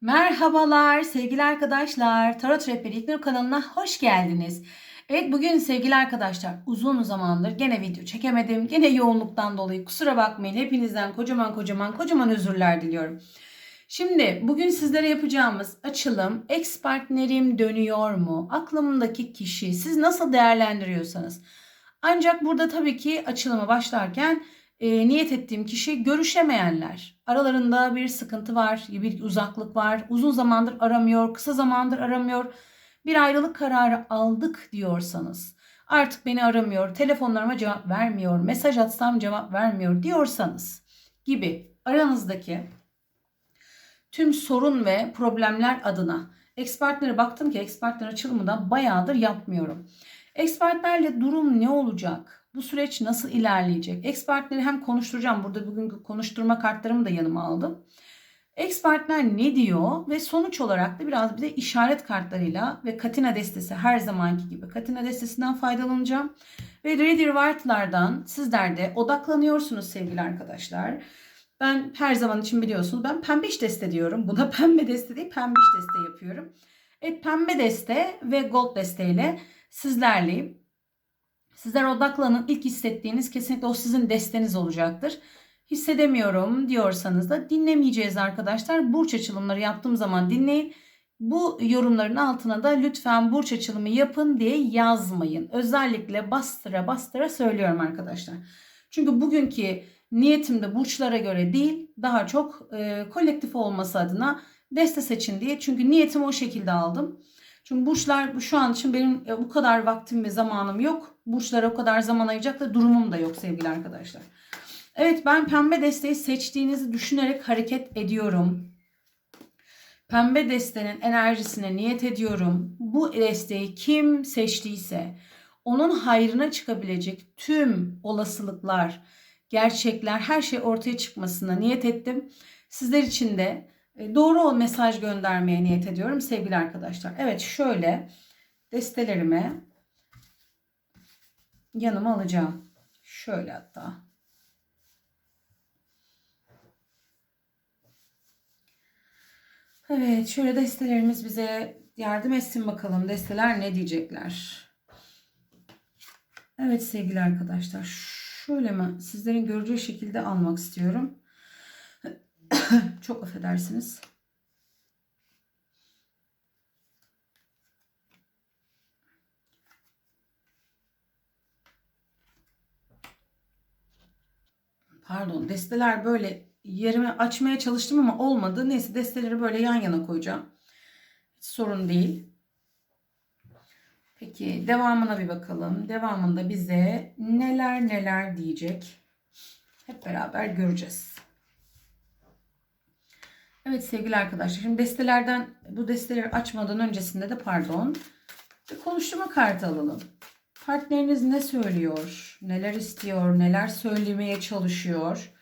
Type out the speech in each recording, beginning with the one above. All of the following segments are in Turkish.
Merhabalar sevgili arkadaşlar. Tarot Rehberi İknur kanalına hoş geldiniz. Evet bugün sevgili arkadaşlar uzun zamandır gene video çekemedim. Gene yoğunluktan dolayı kusura bakmayın. Hepinizden kocaman kocaman kocaman özürler diliyorum. Şimdi bugün sizlere yapacağımız açılım ex partnerim dönüyor mu? Aklımdaki kişi siz nasıl değerlendiriyorsanız. Ancak burada tabii ki açılıma başlarken e, niyet ettiğim kişi görüşemeyenler. Aralarında bir sıkıntı var, bir uzaklık var. Uzun zamandır aramıyor, kısa zamandır aramıyor. Bir ayrılık kararı aldık diyorsanız, artık beni aramıyor, telefonlarıma cevap vermiyor, mesaj atsam cevap vermiyor diyorsanız gibi aranızdaki tüm sorun ve problemler adına ekspertlere baktım ki ekspertler açılımı da bayağıdır yapmıyorum. Ekspertlerle durum ne olacak? Bu süreç nasıl ilerleyecek? Expertleri hem konuşturacağım. Burada bugün konuşturma kartlarımı da yanıma aldım. Expertler ne diyor ve sonuç olarak da biraz bize işaret kartlarıyla ve Katina destesi her zamanki gibi Katina destesinden faydalanacağım. Ve Reader White'lardan sizler de odaklanıyorsunuz sevgili arkadaşlar. Ben her zaman için biliyorsunuz ben pembiş deste diyorum. Buna pembe deste değil pembiş deste yapıyorum. Evet pembe deste ve gold desteyle sizlerleyim. Sizler odaklanın. İlk hissettiğiniz kesinlikle o sizin desteniz olacaktır. Hissedemiyorum diyorsanız da dinlemeyeceğiz arkadaşlar. Burç açılımları yaptığım zaman dinleyin. Bu yorumların altına da lütfen burç açılımı yapın diye yazmayın. Özellikle bastıra bastıra söylüyorum arkadaşlar. Çünkü bugünkü niyetim de burçlara göre değil, daha çok e, kolektif olması adına deste seçin diye. Çünkü niyetimi o şekilde aldım. Çünkü burçlar şu an için benim e, bu kadar vaktim ve zamanım yok. Burçlara o kadar zaman ayıracak da durumum da yok sevgili arkadaşlar. Evet ben pembe desteği seçtiğinizi düşünerek hareket ediyorum. Pembe destenin enerjisine niyet ediyorum. Bu desteği kim seçtiyse onun hayrına çıkabilecek tüm olasılıklar, gerçekler, her şey ortaya çıkmasına niyet ettim. Sizler için de e, doğru o mesaj göndermeye niyet ediyorum sevgili arkadaşlar. Evet şöyle destelerimi yanıma alacağım. Şöyle hatta. Evet şöyle destelerimiz bize yardım etsin bakalım. Desteler ne diyecekler? Evet sevgili arkadaşlar. Şöyle mi sizlerin göreceği şekilde almak istiyorum. Çok affedersiniz. Pardon desteler böyle yerimi açmaya çalıştım ama olmadı. Neyse desteleri böyle yan yana koyacağım. Hiç sorun değil. Peki devamına bir bakalım. Devamında bize neler neler diyecek. Hep beraber göreceğiz. Evet sevgili arkadaşlar. Şimdi destelerden bu desteleri açmadan öncesinde de pardon. Bir konuşturma kartı alalım. Partneriniz ne söylüyor? Neler istiyor? Neler söylemeye çalışıyor?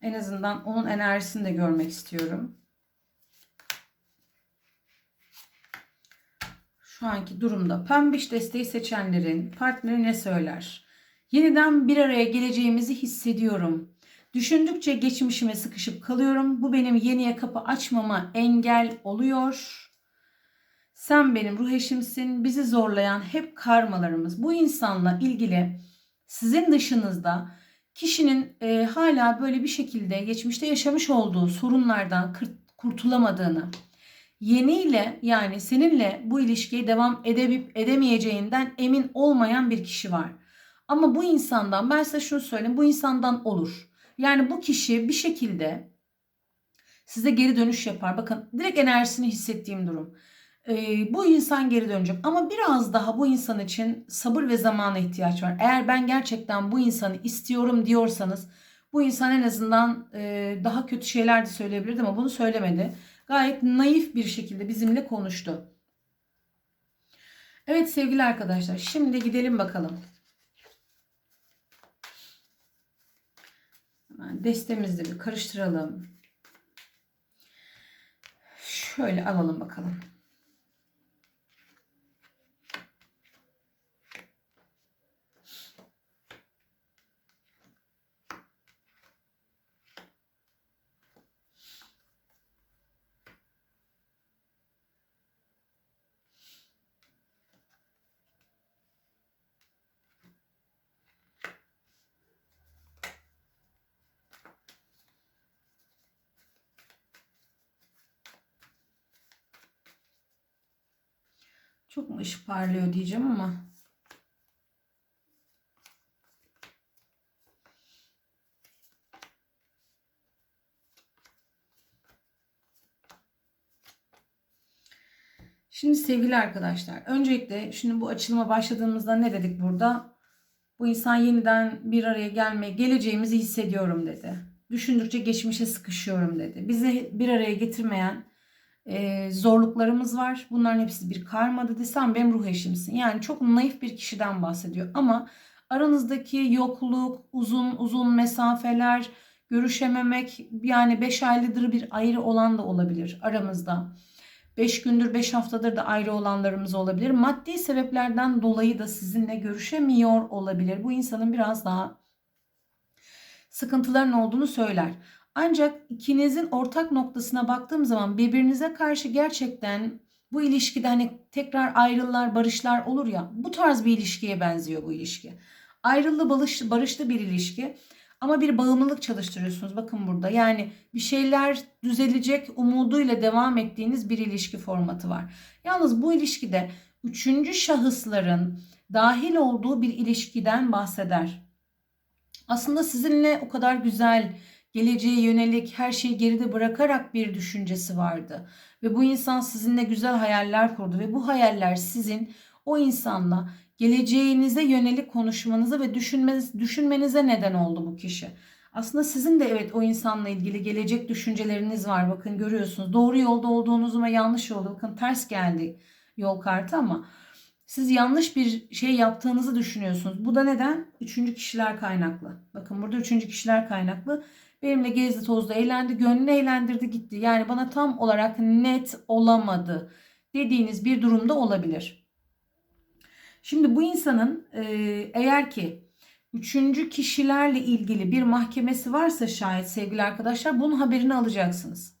En azından onun enerjisini de görmek istiyorum. Şu anki durumda pembiş desteği seçenlerin partneri ne söyler? Yeniden bir araya geleceğimizi hissediyorum. Düşündükçe geçmişime sıkışıp kalıyorum. Bu benim yeniye kapı açmama engel oluyor. Sen benim ruh eşimsin. Bizi zorlayan hep karmalarımız. Bu insanla ilgili sizin dışınızda kişinin e, hala böyle bir şekilde geçmişte yaşamış olduğu sorunlardan kurtulamadığını, yeniyle yani seninle bu ilişkiye devam edebip edemeyeceğinden emin olmayan bir kişi var. Ama bu insandan ben size şunu söyleyeyim bu insandan olur. Yani bu kişi bir şekilde size geri dönüş yapar. Bakın direkt enerjisini hissettiğim durum. Ee, bu insan geri dönecek ama biraz daha bu insan için sabır ve zamana ihtiyaç var. Eğer ben gerçekten bu insanı istiyorum diyorsanız bu insan en azından e, daha kötü şeyler de söyleyebilirdi ama bunu söylemedi. Gayet naif bir şekilde bizimle konuştu. Evet sevgili arkadaşlar şimdi gidelim bakalım. Hemen destemizde bir karıştıralım. Şöyle alalım bakalım. Çok mu ışık parlıyor diyeceğim ama. Şimdi sevgili arkadaşlar, öncelikle şimdi bu açılıma başladığımızda ne dedik burada? Bu insan yeniden bir araya gelmeye geleceğimizi hissediyorum dedi. Düşündükçe geçmişe sıkışıyorum dedi. Bizi bir araya getirmeyen e, zorluklarımız var. Bunların hepsi bir karma dedi. Sen benim ruh eşimsin. Yani çok naif bir kişiden bahsediyor. Ama aranızdaki yokluk, uzun uzun mesafeler, görüşememek yani 5 aylıdır bir ayrı olan da olabilir aramızda. 5 gündür 5 haftadır da ayrı olanlarımız olabilir. Maddi sebeplerden dolayı da sizinle görüşemiyor olabilir. Bu insanın biraz daha sıkıntıların olduğunu söyler. Ancak ikinizin ortak noktasına baktığım zaman birbirinize karşı gerçekten bu ilişkide hani tekrar ayrılar, barışlar olur ya bu tarz bir ilişkiye benziyor bu ilişki. Ayrılı barış, barışlı bir ilişki ama bir bağımlılık çalıştırıyorsunuz bakın burada. Yani bir şeyler düzelecek umuduyla devam ettiğiniz bir ilişki formatı var. Yalnız bu ilişkide üçüncü şahısların dahil olduğu bir ilişkiden bahseder. Aslında sizinle o kadar güzel, geleceğe yönelik her şeyi geride bırakarak bir düşüncesi vardı. Ve bu insan sizinle güzel hayaller kurdu ve bu hayaller sizin o insanla geleceğinize yönelik konuşmanıza ve düşünmeniz, düşünmenize neden oldu bu kişi. Aslında sizin de evet o insanla ilgili gelecek düşünceleriniz var. Bakın görüyorsunuz. Doğru yolda olduğunuzu ama yanlış yolda. Bakın ters geldi yol kartı ama siz yanlış bir şey yaptığınızı düşünüyorsunuz. Bu da neden? Üçüncü kişiler kaynaklı. Bakın burada üçüncü kişiler kaynaklı. Benimle gezdi tozda eğlendi, gönlünü eğlendirdi gitti. Yani bana tam olarak net olamadı dediğiniz bir durumda olabilir. Şimdi bu insanın e, eğer ki üçüncü kişilerle ilgili bir mahkemesi varsa şayet sevgili arkadaşlar bunun haberini alacaksınız.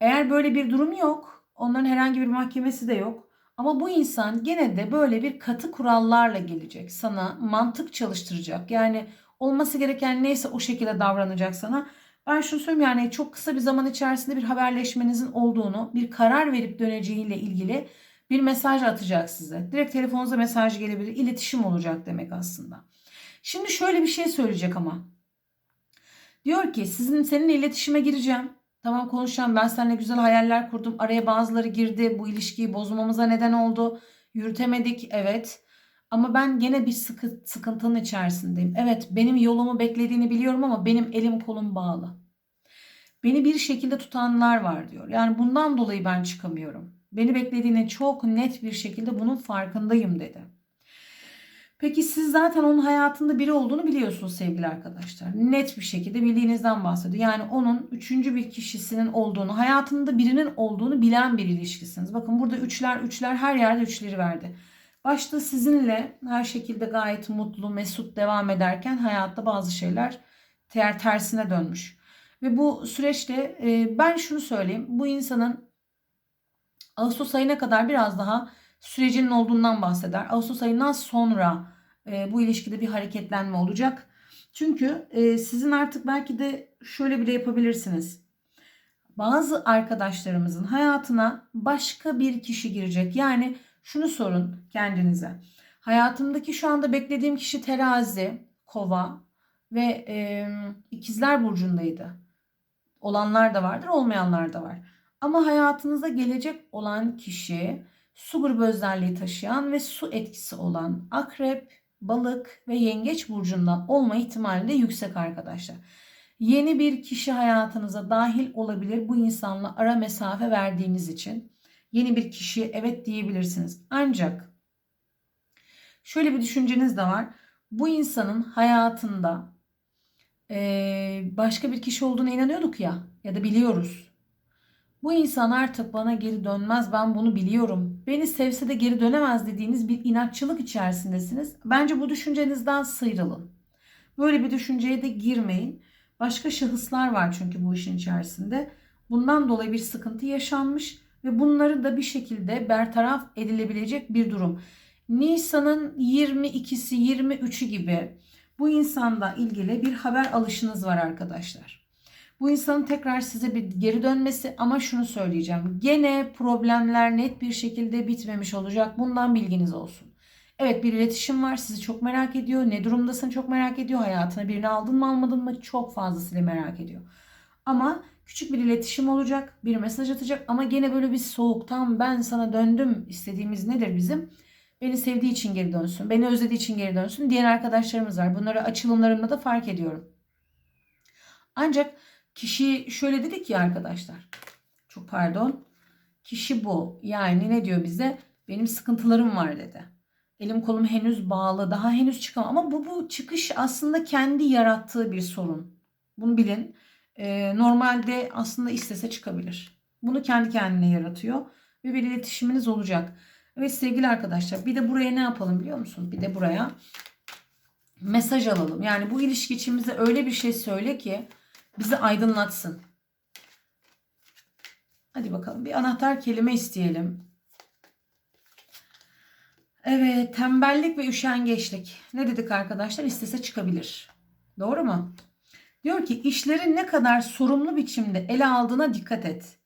Eğer böyle bir durum yok, onların herhangi bir mahkemesi de yok. Ama bu insan gene de böyle bir katı kurallarla gelecek. Sana mantık çalıştıracak. Yani olması gereken neyse o şekilde davranacak sana. Ben şunu söyleyeyim yani çok kısa bir zaman içerisinde bir haberleşmenizin olduğunu, bir karar verip döneceğiyle ilgili bir mesaj atacak size. Direkt telefonunuza mesaj gelebilir. İletişim olacak demek aslında. Şimdi şöyle bir şey söyleyecek ama. Diyor ki sizin seninle iletişime gireceğim. Tamam konuşacağım. Ben seninle güzel hayaller kurdum. Araya bazıları girdi. Bu ilişkiyi bozmamıza neden oldu. Yürütemedik. Evet. Ama ben gene bir sıkı, sıkıntının içerisindeyim. Evet benim yolumu beklediğini biliyorum ama benim elim kolum bağlı. Beni bir şekilde tutanlar var diyor. Yani bundan dolayı ben çıkamıyorum. Beni beklediğini çok net bir şekilde bunun farkındayım dedi. Peki siz zaten onun hayatında biri olduğunu biliyorsunuz sevgili arkadaşlar. Net bir şekilde bildiğinizden bahsediyor. Yani onun üçüncü bir kişisinin olduğunu, hayatında birinin olduğunu bilen bir ilişkisiniz. Bakın burada üçler, üçler her yerde üçleri verdi. Başta sizinle her şekilde gayet mutlu, mesut devam ederken hayatta bazı şeyler ter tersine dönmüş. Ve bu süreçte e, ben şunu söyleyeyim. Bu insanın Ağustos ayına kadar biraz daha sürecinin olduğundan bahseder. Ağustos ayından sonra e, bu ilişkide bir hareketlenme olacak. Çünkü e, sizin artık belki de şöyle bile yapabilirsiniz. Bazı arkadaşlarımızın hayatına başka bir kişi girecek. Yani şunu sorun kendinize. Hayatımdaki şu anda beklediğim kişi terazi, kova ve e, ikizler burcundaydı. Olanlar da vardır, olmayanlar da var. Ama hayatınıza gelecek olan kişi su grubu özelliği taşıyan ve su etkisi olan akrep, balık ve yengeç burcundan olma ihtimali de yüksek arkadaşlar. Yeni bir kişi hayatınıza dahil olabilir bu insanla ara mesafe verdiğiniz için. Yeni bir kişi evet diyebilirsiniz. Ancak şöyle bir düşünceniz de var. Bu insanın hayatında başka bir kişi olduğuna inanıyorduk ya ya da biliyoruz. Bu insan artık bana geri dönmez ben bunu biliyorum. Beni sevse de geri dönemez dediğiniz bir inatçılık içerisindesiniz. Bence bu düşüncenizden sıyrılın. Böyle bir düşünceye de girmeyin. Başka şahıslar var çünkü bu işin içerisinde. Bundan dolayı bir sıkıntı yaşanmış ve bunları da bir şekilde bertaraf edilebilecek bir durum. Nisan'ın 22'si 23'ü gibi bu insanda ilgili bir haber alışınız var arkadaşlar. Bu insanın tekrar size bir geri dönmesi ama şunu söyleyeceğim. Gene problemler net bir şekilde bitmemiş olacak. Bundan bilginiz olsun. Evet bir iletişim var. Sizi çok merak ediyor. Ne durumdasın çok merak ediyor. Hayatına birini aldın mı almadın mı çok fazlasıyla merak ediyor. Ama küçük bir iletişim olacak. Bir mesaj atacak ama gene böyle bir soğuktan ben sana döndüm istediğimiz nedir bizim? Beni sevdiği için geri dönsün. Beni özlediği için geri dönsün. Diğer arkadaşlarımız var. Bunları açılımlarımda da fark ediyorum. Ancak kişi şöyle dedik ya arkadaşlar. Çok pardon. Kişi bu. Yani ne diyor bize? Benim sıkıntılarım var dedi. Elim kolum henüz bağlı. Daha henüz çıkamam. Ama bu, bu çıkış aslında kendi yarattığı bir sorun. Bunu bilin. Ee, normalde aslında istese çıkabilir. Bunu kendi kendine yaratıyor. Ve bir iletişiminiz olacak. Evet sevgili arkadaşlar bir de buraya ne yapalım biliyor musun? Bir de buraya mesaj alalım. Yani bu ilişki içimize öyle bir şey söyle ki bizi aydınlatsın. Hadi bakalım bir anahtar kelime isteyelim. Evet tembellik ve üşengeçlik. Ne dedik arkadaşlar? İstese çıkabilir. Doğru mu? Diyor ki işleri ne kadar sorumlu biçimde ele aldığına dikkat et.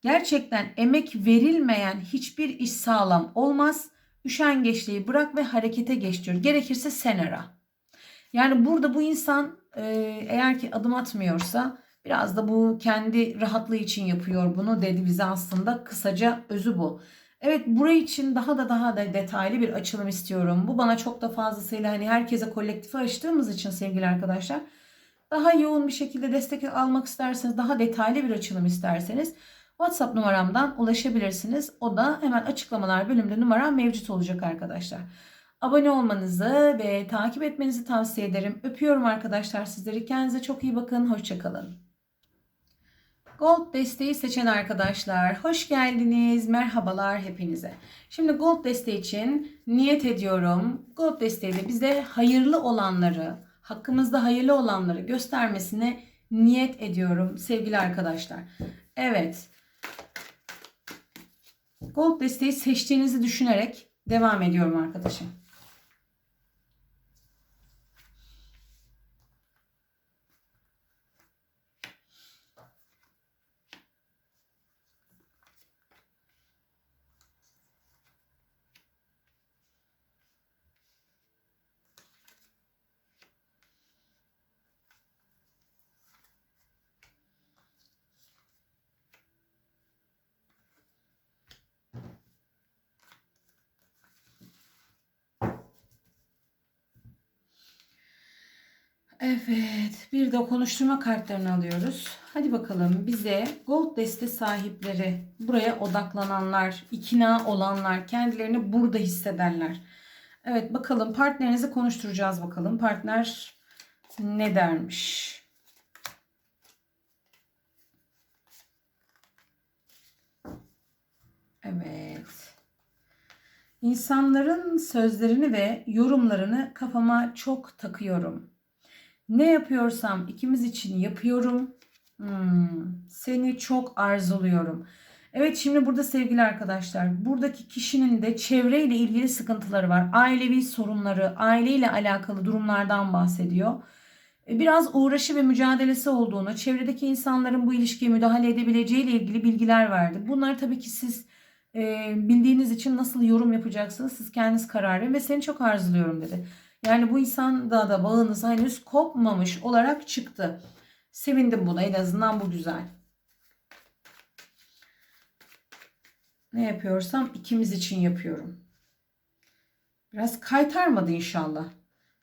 Gerçekten emek verilmeyen hiçbir iş sağlam olmaz. Üşengeçliği bırak ve harekete geç diyor. Gerekirse sen ara. Yani burada bu insan eğer ki adım atmıyorsa biraz da bu kendi rahatlığı için yapıyor bunu dedi bize aslında. Kısaca özü bu. Evet burayı için daha da daha da detaylı bir açılım istiyorum. Bu bana çok da fazlasıyla hani herkese kolektifi açtığımız için sevgili arkadaşlar daha yoğun bir şekilde destek almak isterseniz, daha detaylı bir açılım isterseniz WhatsApp numaramdan ulaşabilirsiniz. O da hemen açıklamalar bölümünde numaram mevcut olacak arkadaşlar. Abone olmanızı ve takip etmenizi tavsiye ederim. Öpüyorum arkadaşlar sizleri. Kendinize çok iyi bakın. Hoşçakalın. Gold desteği seçen arkadaşlar hoş geldiniz. Merhabalar hepinize. Şimdi Gold desteği için niyet ediyorum. Gold desteği de bize hayırlı olanları, hakkımızda hayırlı olanları göstermesine niyet ediyorum sevgili arkadaşlar. Evet. Gold desteği seçtiğinizi düşünerek devam ediyorum arkadaşım. Evet, bir de konuşturma kartlarını alıyoruz. Hadi bakalım bize gold deste sahipleri, buraya odaklananlar, ikna olanlar, kendilerini burada hissedenler. Evet bakalım partnerinizi konuşturacağız bakalım. Partner ne dermiş? Evet. İnsanların sözlerini ve yorumlarını kafama çok takıyorum. Ne yapıyorsam ikimiz için yapıyorum. Hmm, seni çok arzuluyorum. Evet şimdi burada sevgili arkadaşlar buradaki kişinin de çevreyle ilgili sıkıntıları var. Ailevi sorunları, aileyle alakalı durumlardan bahsediyor. E, biraz uğraşı ve mücadelesi olduğunu, çevredeki insanların bu ilişkiye müdahale edebileceği ile ilgili bilgiler verdi. Bunları tabii ki siz e, bildiğiniz için nasıl yorum yapacaksınız siz kendiniz karar verin ve seni çok arzuluyorum dedi. Yani bu insanda da bağınız henüz kopmamış olarak çıktı. Sevindim buna en azından bu güzel. Ne yapıyorsam ikimiz için yapıyorum. Biraz kaytarmadı inşallah.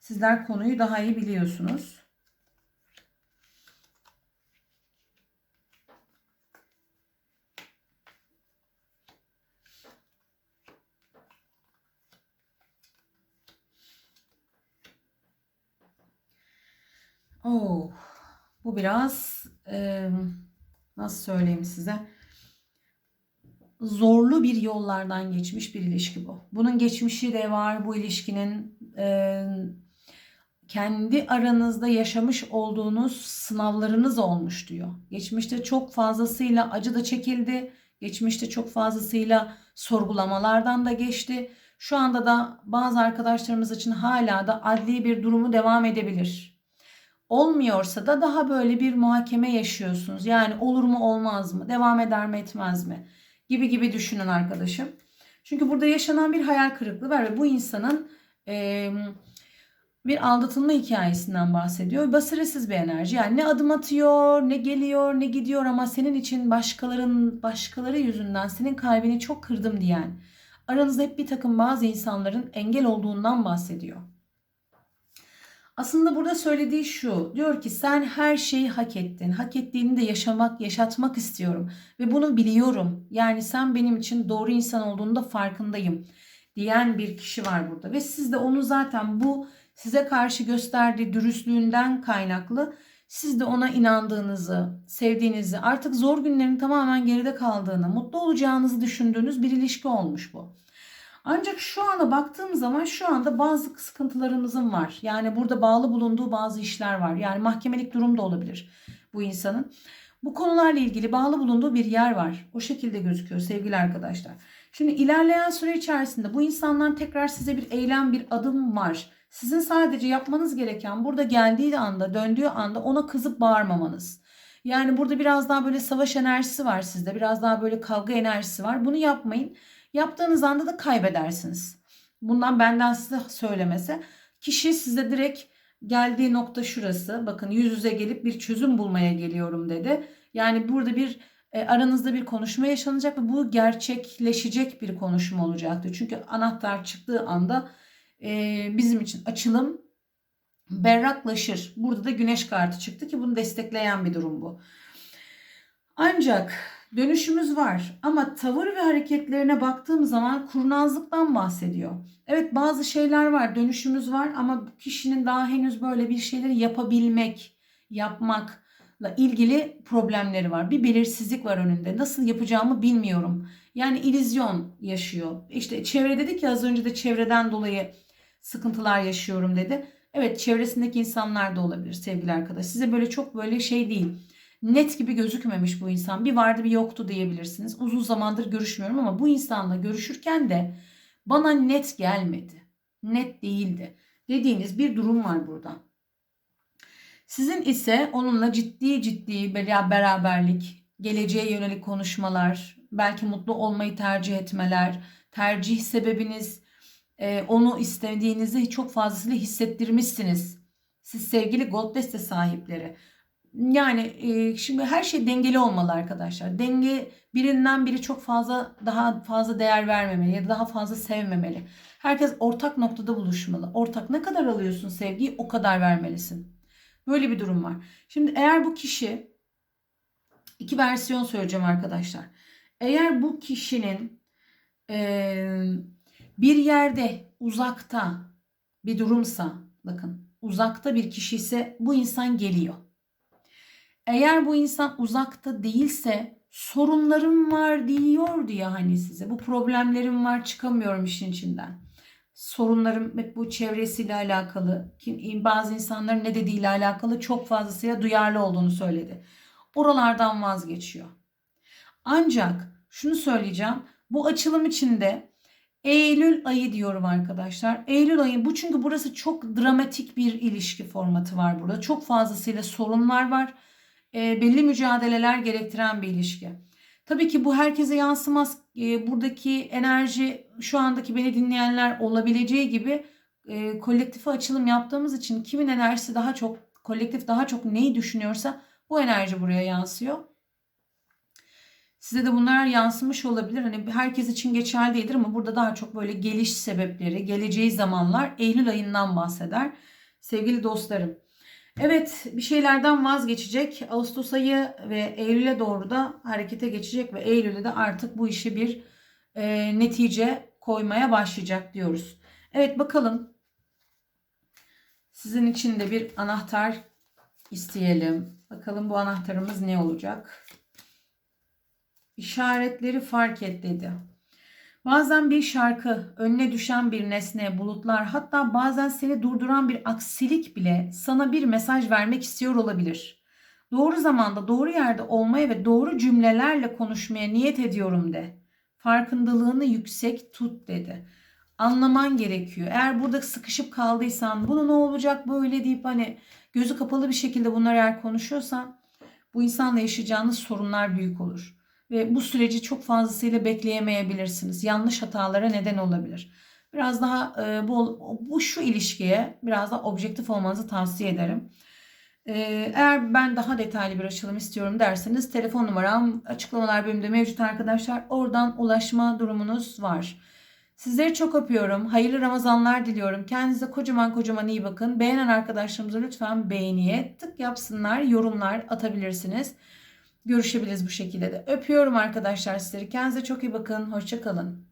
Sizler konuyu daha iyi biliyorsunuz. Oh, bu biraz e, nasıl söyleyeyim size? Zorlu bir yollardan geçmiş bir ilişki bu. Bunun geçmişi de var. Bu ilişkinin e, kendi aranızda yaşamış olduğunuz sınavlarınız olmuş diyor. Geçmişte çok fazlasıyla acı da çekildi. Geçmişte çok fazlasıyla sorgulamalardan da geçti. Şu anda da bazı arkadaşlarımız için hala da adli bir durumu devam edebilir Olmuyorsa da daha böyle bir muhakeme yaşıyorsunuz. Yani olur mu olmaz mı? Devam eder mi etmez mi? Gibi gibi düşünün arkadaşım. Çünkü burada yaşanan bir hayal kırıklığı var ve bu insanın e, bir aldatılma hikayesinden bahsediyor. Basiresiz bir enerji. Yani ne adım atıyor, ne geliyor, ne gidiyor ama senin için başkaların başkaları yüzünden senin kalbini çok kırdım diyen, aranızda hep bir takım bazı insanların engel olduğundan bahsediyor. Aslında burada söylediği şu. Diyor ki sen her şeyi hak ettin. Hak ettiğini de yaşamak, yaşatmak istiyorum. Ve bunu biliyorum. Yani sen benim için doğru insan olduğunda farkındayım. Diyen bir kişi var burada. Ve siz de onu zaten bu size karşı gösterdiği dürüstlüğünden kaynaklı siz de ona inandığınızı, sevdiğinizi, artık zor günlerin tamamen geride kaldığını, mutlu olacağınızı düşündüğünüz bir ilişki olmuş bu. Ancak şu anda baktığım zaman şu anda bazı sıkıntılarımızın var. Yani burada bağlı bulunduğu bazı işler var. Yani mahkemelik durum da olabilir bu insanın. Bu konularla ilgili bağlı bulunduğu bir yer var. O şekilde gözüküyor sevgili arkadaşlar. Şimdi ilerleyen süre içerisinde bu insandan tekrar size bir eylem, bir adım var. Sizin sadece yapmanız gereken burada geldiği anda, döndüğü anda ona kızıp bağırmamanız. Yani burada biraz daha böyle savaş enerjisi var sizde. Biraz daha böyle kavga enerjisi var. Bunu yapmayın. Yaptığınız anda da kaybedersiniz. Bundan benden size söylemesi. Kişi size direkt geldiği nokta şurası. Bakın yüz yüze gelip bir çözüm bulmaya geliyorum dedi. Yani burada bir e, aranızda bir konuşma yaşanacak ve bu gerçekleşecek bir konuşma olacaktı. Çünkü anahtar çıktığı anda e, bizim için açılım berraklaşır. Burada da güneş kartı çıktı ki bunu destekleyen bir durum bu. Ancak dönüşümüz var ama tavır ve hareketlerine baktığım zaman kurnazlıktan bahsediyor. Evet bazı şeyler var dönüşümüz var ama kişinin daha henüz böyle bir şeyleri yapabilmek, yapmakla ilgili problemleri var. Bir belirsizlik var önünde. Nasıl yapacağımı bilmiyorum. Yani ilizyon yaşıyor. İşte çevre dedik ya az önce de çevreden dolayı sıkıntılar yaşıyorum dedi. Evet çevresindeki insanlar da olabilir sevgili arkadaş. Size böyle çok böyle şey değil. Net gibi gözükmemiş bu insan. Bir vardı bir yoktu diyebilirsiniz. Uzun zamandır görüşmüyorum ama bu insanla görüşürken de bana net gelmedi. Net değildi. Dediğiniz bir durum var burada. Sizin ise onunla ciddi ciddi beraberlik, geleceğe yönelik konuşmalar, belki mutlu olmayı tercih etmeler, tercih sebebiniz e, onu istediğinizi çok fazlasıyla hissettirmişsiniz. Siz sevgili gold deste sahipleri. Yani şimdi her şey dengeli olmalı arkadaşlar. Denge birinden biri çok fazla daha fazla değer vermemeli ya da daha fazla sevmemeli. Herkes ortak noktada buluşmalı. Ortak ne kadar alıyorsun sevgiyi o kadar vermelisin. Böyle bir durum var. Şimdi eğer bu kişi iki versiyon söyleyeceğim arkadaşlar. Eğer bu kişinin e, bir yerde uzakta bir durumsa bakın uzakta bir kişi ise bu insan geliyor. Eğer bu insan uzakta değilse sorunlarım var diyordu ya hani size. Bu problemlerim var çıkamıyorum işin içinden. Sorunlarım hep bu çevresiyle alakalı. Bazı insanların ne dediğiyle alakalı çok fazlasıyla duyarlı olduğunu söyledi. Oralardan vazgeçiyor. Ancak şunu söyleyeceğim. Bu açılım içinde Eylül ayı diyorum arkadaşlar. Eylül ayı bu çünkü burası çok dramatik bir ilişki formatı var burada. Çok fazlasıyla sorunlar var. E, belli mücadeleler gerektiren bir ilişki. Tabii ki bu herkese yansımaz. E, buradaki enerji şu andaki beni dinleyenler olabileceği gibi e, kolektife açılım yaptığımız için kimin enerjisi daha çok kolektif daha çok neyi düşünüyorsa bu enerji buraya yansıyor. Size de bunlar yansımış olabilir. Hani herkes için geçerli değildir ama burada daha çok böyle geliş sebepleri, geleceği zamanlar Eylül ayından bahseder. Sevgili dostlarım. Evet bir şeylerden vazgeçecek. Ağustos ayı ve Eylül'e doğru da harekete geçecek ve Eylül'de de artık bu işi bir e, netice koymaya başlayacak diyoruz. Evet bakalım. Sizin için de bir anahtar isteyelim. Bakalım bu anahtarımız ne olacak? İşaretleri fark et dedi. Bazen bir şarkı, önüne düşen bir nesne, bulutlar, hatta bazen seni durduran bir aksilik bile sana bir mesaj vermek istiyor olabilir. Doğru zamanda, doğru yerde olmaya ve doğru cümlelerle konuşmaya niyet ediyorum de. Farkındalığını yüksek tut dedi. anlaman gerekiyor. Eğer burada sıkışıp kaldıysan bunu ne olacak böyle deyip hani gözü kapalı bir şekilde bunları eğer konuşuyorsan bu insanla yaşayacağınız sorunlar büyük olur. Ve bu süreci çok fazlasıyla bekleyemeyebilirsiniz. Yanlış hatalara neden olabilir. Biraz daha e, bu, bu şu ilişkiye biraz daha objektif olmanızı tavsiye ederim. E, eğer ben daha detaylı bir açılım istiyorum derseniz telefon numaram açıklamalar bölümünde mevcut arkadaşlar. Oradan ulaşma durumunuz var. Sizleri çok öpüyorum. Hayırlı Ramazanlar diliyorum. Kendinize kocaman kocaman iyi bakın. Beğenen arkadaşlarımıza lütfen beğeniye tık yapsınlar. Yorumlar atabilirsiniz. Görüşebiliriz bu şekilde de. Öpüyorum arkadaşlar sizleri. Kendinize çok iyi bakın. Hoşçakalın.